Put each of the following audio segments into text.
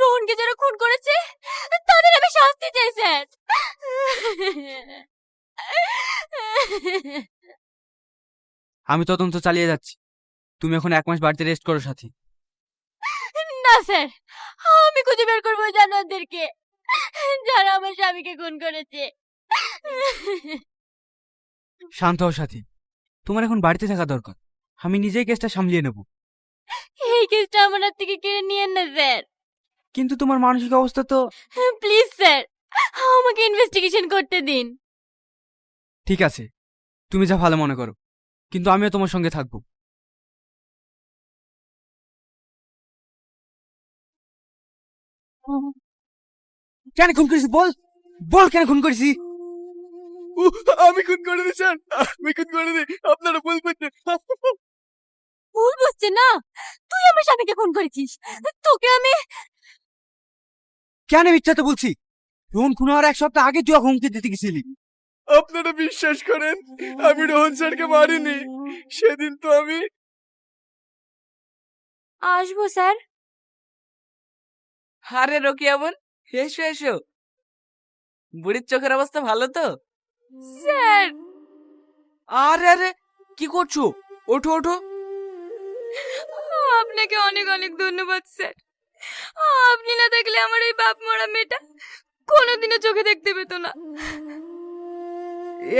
রোহনকে যারা খুন করেছে তাদের আমি শাস্তি চাই স্যার। আমি তদন্ত চালিয়ে যাচ্ছি। তুমি এখন এক মাস বাড়িতে রেস্ট করো সাথী। না স্যার। আমি খুঁজে বের করব জানোয়ারদেরকে যারা আমার স্বামীকে খুন করেছে। শান্ত হও সাথী। তোমার এখন বাড়িতে থাকা দরকার। আমি নিজেই কেসটা সামলিয়ে নেব। এই কেসটা আমার হাত থেকে কেড়ে নিয়েন না স্যার। কিন্তু তোমার মানসিক অবস্থা তো প্লিজ স্যার। আমাকে ইনভেস্টিগেশন করতে দিন। ঠিক আছে। তুমি যা ভালো মনে করো। কিন্তু আমিও তোমার সঙ্গে থাকব। কেন খুন করেছি বল। বল কেন খুন করেছি আমি খুন করে দিই স্যার। আমি খুন করে দিই। আপনারা ভুল করছেন ভুল বুঝছে না? স্বামীকে খুন করেছিস? তোকে আমি কেন মিথ্যা তো বলছি? রোহন খুন হওয়ার এক সপ্তাহ আগে তুই হুমকি দিতে গেছিলি। আপনারা বিশ্বাস করেন আমি রোহন স্যারকে মারিনি। সেদিন তো আমি আসব স্যার। আরে রকি বোন এসো এসো। বুড়ির চোখের অবস্থা ভালো তো? স্যার। আরে আরে কি করছ? ওঠো ওঠো। আপনাকে অনেক অনেক ধন্যবাদ স্যার। আপনি না থাকলে আমার এই বাপ মরা মেয়েটা কোনোদিনও চোখে দেখতে পেত না।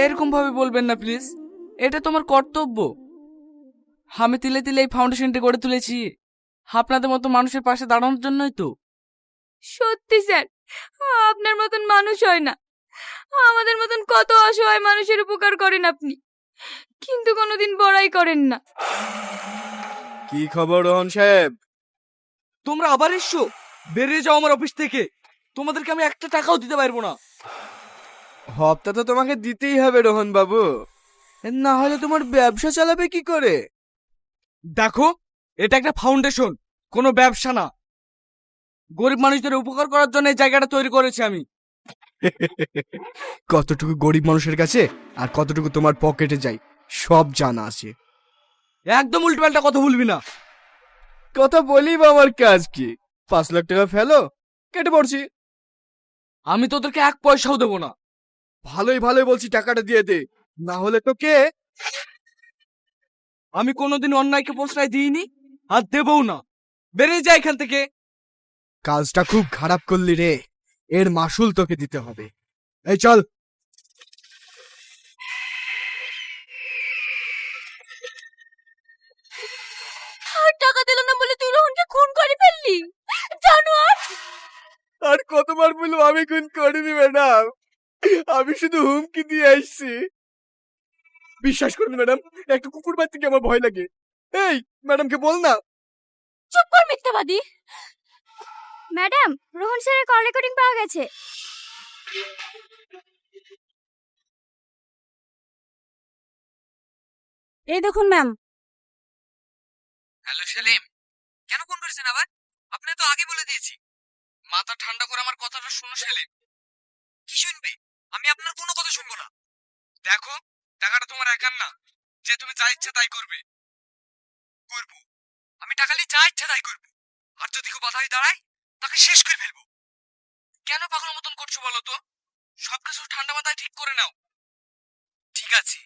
এরকম ভাবে বলবেন না প্লিজ। এটা তোমার কর্তব্য। আমি তিলে তিলে এই ফাউন্ডেশনটি গড়ে তুলেছি। আপনাদের মতো মানুষের পাশে দাঁড়ানোর জন্যই তো। সত্যি স্যার। আপনার মতন মানুষ হয় না। আমাদের মতন কত অসহায় মানুষের উপকার করেন আপনি। কিন্তু কোনোদিন বড়াই করেন না। কি খবর রোহন সাহেব? তোমরা আবার এসছো? বেরিয়ে যাও আমার অফিস থেকে। তোমাদেরকে আমি একটা টাকাও দিতে পারব না। হপ্তা তো তোমাকে দিতেই হবে রোহন বাবু। না হলে তোমার ব্যবসা চালাবে কি করে? দেখো এটা একটা ফাউন্ডেশন কোনো ব্যবসা না। গরিব মানুষদের উপকার করার জন্য এই জায়গাটা তৈরি করেছি আমি। কতটুকু গরিব মানুষের কাছে আর কতটুকু তোমার পকেটে যায় সব জানা আছে। একদম উল্টোপাল্টা কথা বলবি না। কথা বলি বা আমার কাজ কি? পাঁচ লাখ টাকা ফেলো কেটে পড়ছি। আমি তোদেরকে এক পয়সাও দেবো না। ভালোই ভালোই বলছি টাকাটা দিয়ে দে। না হলে তো কে? আমি কোনোদিন অন্যায়কে প্রশ্রয় দিইনি আর দেবও না। বেরিয়ে যা এখান থেকে। কাজটা খুব খারাপ করলি রে। এর মাসুল তোকে দিতে হবে। এই চল আর কতবার বলব আমি খুন করিনি ম্যাডাম? আমি শুধু হুমকি দিয়ে আসছি। বিশ্বাস করুন ম্যাডাম একটা কুকুর বাচ্চাকে আমার ভয় লাগে। এই ম্যাডামকে বল না। চুপ কর মিথ্যাবাদী। ম্যাডাম রোহন স্যারের কল রেকর্ডিং পাওয়া গেছে। এই দেখুন ম্যাম। হ্যালো সেলিম কেন ফোন করেছেন আবার? আপনি তো আগে বলে দিয়েছি। মাথা ঠান্ডা করে আমার কথাটা শুনো সেলিম কি শুনবে? আমি আপনার কোনো কথা শুনব না। দেখো, টাকাটা তোমার একার না। যে তুমি যা ইচ্ছা তাই করবে। করব। আমি টাকা নিয়ে যা ইচ্ছা তাই করব। আর যদি কেউ বাধাই দাঁড়ায়, তাকে শেষ করে ফেলব। কেন পাগল মতন করছ বলো তো? সব কিছু ঠান্ডা মাথায় ঠিক করে নাও। ঠিক আছে।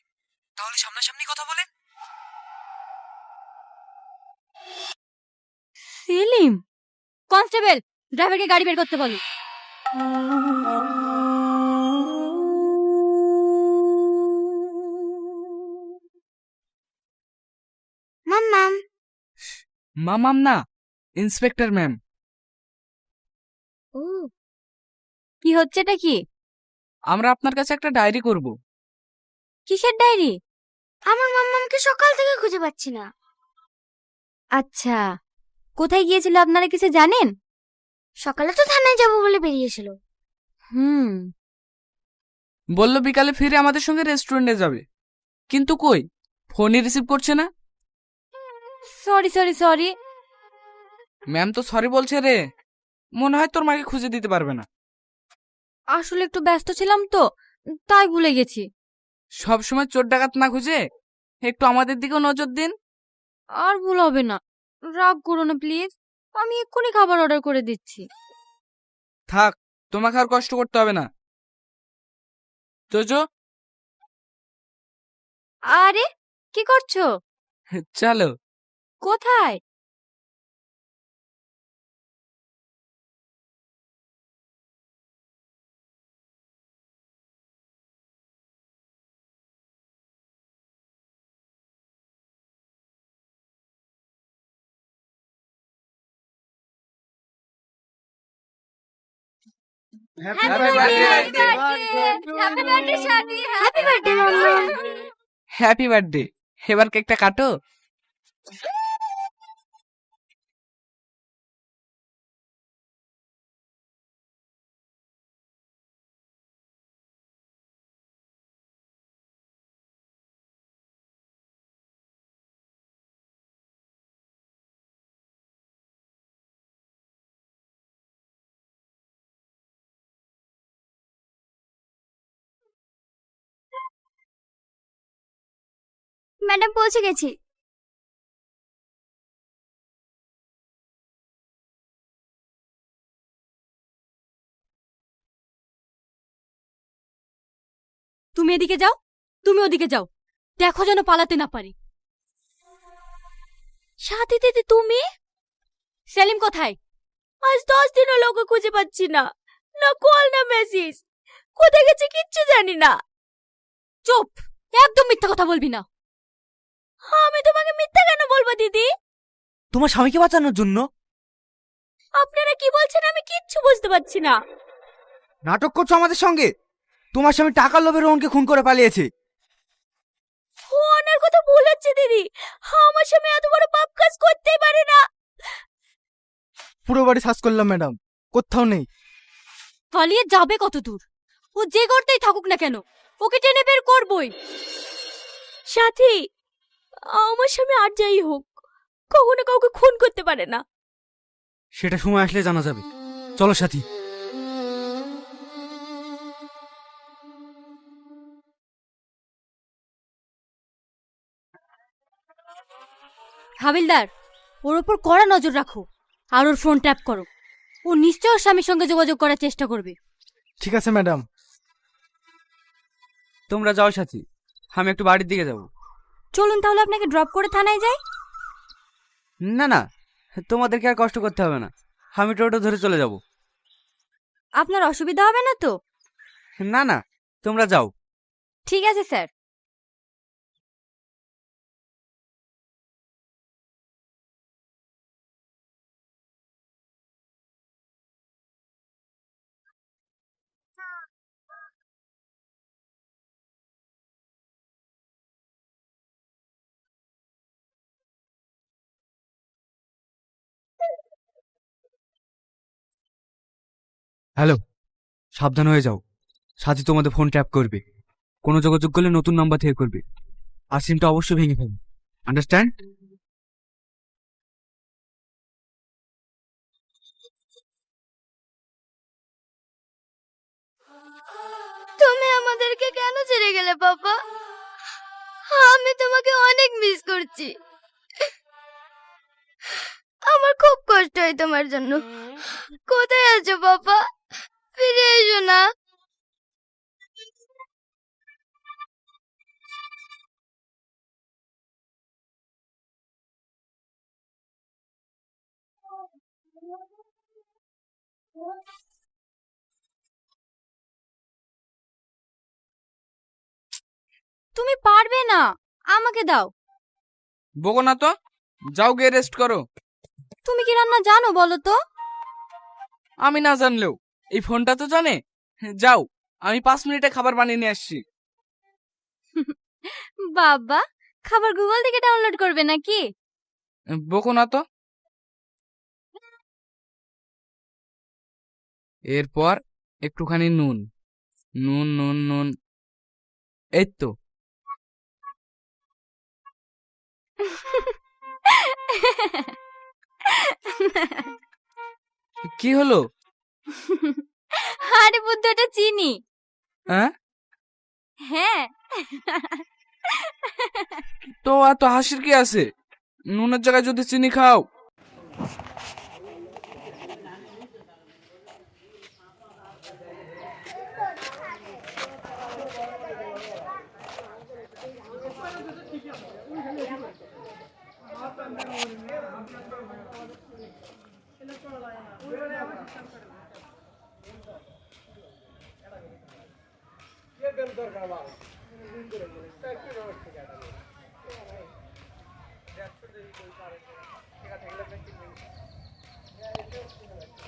তাহলে সামনাসামনি কথা বলেন সেলিম! কনস্টেবল! ড্রাইভারকে গাড়ি বের করতে বলো। মাম মাম। মামাম না ইন্সপেক্টর ম্যাম। ও কি হচ্ছে এটা কি? আমরা আপনার কাছে একটা ডায়েরি করব। কিসের ডায়েরি? আমার মাম্মামকে সকাল থেকে খুঁজে পাচ্ছি না। আচ্ছা কোথায় গিয়েছিল আপনারা কিছু জানেন? সকালে তো থানায় যাব বলে বেরিয়েছিল। হুম। বলল বিকালে ফিরে আমাদের সঙ্গে রেস্টুরেন্টে যাবে। কিন্তু কই? ফোনই রিসিভ করছে না? Sorry sorry sorry. ম্যাম তো সরি বলছে রে। মনে হয় তোর মাকে খুঁজে দিতে পারবে না। আসলে একটু ব্যস্ত ছিলাম তো তাই ভুলে গেছি। সব সময় চোর ডাকাত না খুঁজে? একটু আমাদের দিকেও নজর দিন। আর ভুল হবে না। রাগ করো না প্লিজ। আমি এক্ষুনি খাবার অর্ডার করে দিচ্ছি। থাক তোমাকে আর কষ্ট করতে হবে না। জোজো? আরে কি করছ? চলো। কোথায়? Happy happy birthday Shadi happy birthday happy birthday এবার কেকটা কাটো ম্যাডাম পৌঁছে গেছি। তুমি এদিকে যাও তুমি ওদিকে যাও। দেখো যেন পালাতে না পারি। সাথী দিদি তুমি? সেলিম কোথায়? আজ দশ দিন হলো ওকে খুঁজে পাচ্ছি না। না কল না মেসেজ। কোথায় গেছে কিচ্ছু জানি না। চুপ একদম মিথ্যা কথা বলবি না। আমি তোমাকে মিথ্যা কেন বলব দিদি? তোমার স্বামীকে বাঁচানোর জন্য? আপনারা কি বলছেন আমি কিচ্ছু বুঝতে পারছি না। নাটক করছ আমাদের সঙ্গে? তোমার স্বামী টাকার লোভে রোহনকে খুন করে পালিয়েছে। ফোনের কথা ভুল হচ্ছে দিদি। আমার স্বামী এত বড় পাপ কাজ করতেই পারে না। পুরো বাড়ি সার্চ করলাম ম্যাডাম। কোথাও নেই। পালিয়ে যাবে কত দূর ও যে করতেই থাকুক না কেন ওকে টেনে বের করবই। সাথী আমার স্বামী আর যাই হোক কখনো কাউকে খুন করতে পারে না। সেটা সময় আসলে জানা যাবে। চলো সাথী। হাবিলদার ওর ওপর কড়া নজর রাখো আর ওর ফোন ট্যাপ করো। ও নিশ্চয় ওর স্বামীর সঙ্গে যোগাযোগ করার চেষ্টা করবে। ঠিক আছে ম্যাডাম। তোমরা যাও সাথী আমি একটু বাড়ির দিকে যাব। চলুন তাহলে আপনাকে ড্রপ করে থানায় যাই। না না তোমাদেরকে আর কষ্ট করতে হবে না। আমি টোটো ধরে চলে যাব। আপনার অসুবিধা হবে না তো? না না তোমরা যাও। ঠিক আছে স্যার। হ্যালো, সাবধান হয়ে যাও। সাথী তোমাদের ফোন ট্যাপ করবে। কোনো যোগাযোগ করলে নতুন নাম্বার থেকে করবে। আর সিমটা অবশ্যই ভেঙে ফেলবে। আন্ডারস্ট্যান্ড তুমি আমাদেরকে কেন ছেড়ে গেলে বাবা আমি তোমাকে অনেক মিস করছি। আমার খুব কষ্ট হয় তোমার জন্য। কোথায় আছো বাবা? ফিরে এসো না। তুমি পারবে না। আমাকে দাও। বকো না তো। যাও গিয়ে রেস্ট করো। তুমি কি রান্না জানো বলো তো? আমি না জানলেও। এই ফোনটা তো জানে। যাও আমি পাঁচ মিনিটে খাবার বানিয়ে নিয়ে আসছি। বাবা খাবার গুগল থেকে ডাউনলোড করবে নাকি? বকো না তো। এরপর একটুখানি নুন। নুন নুন নুন। এই তো। কি হলো? আরে বুদ্ধ এটা চিনি। হ্যাঁ? হ্যাঁ। তো এত হাসির কি আছে? নুনের জায়গায় যদি চিনি খাও। ঠিক আছে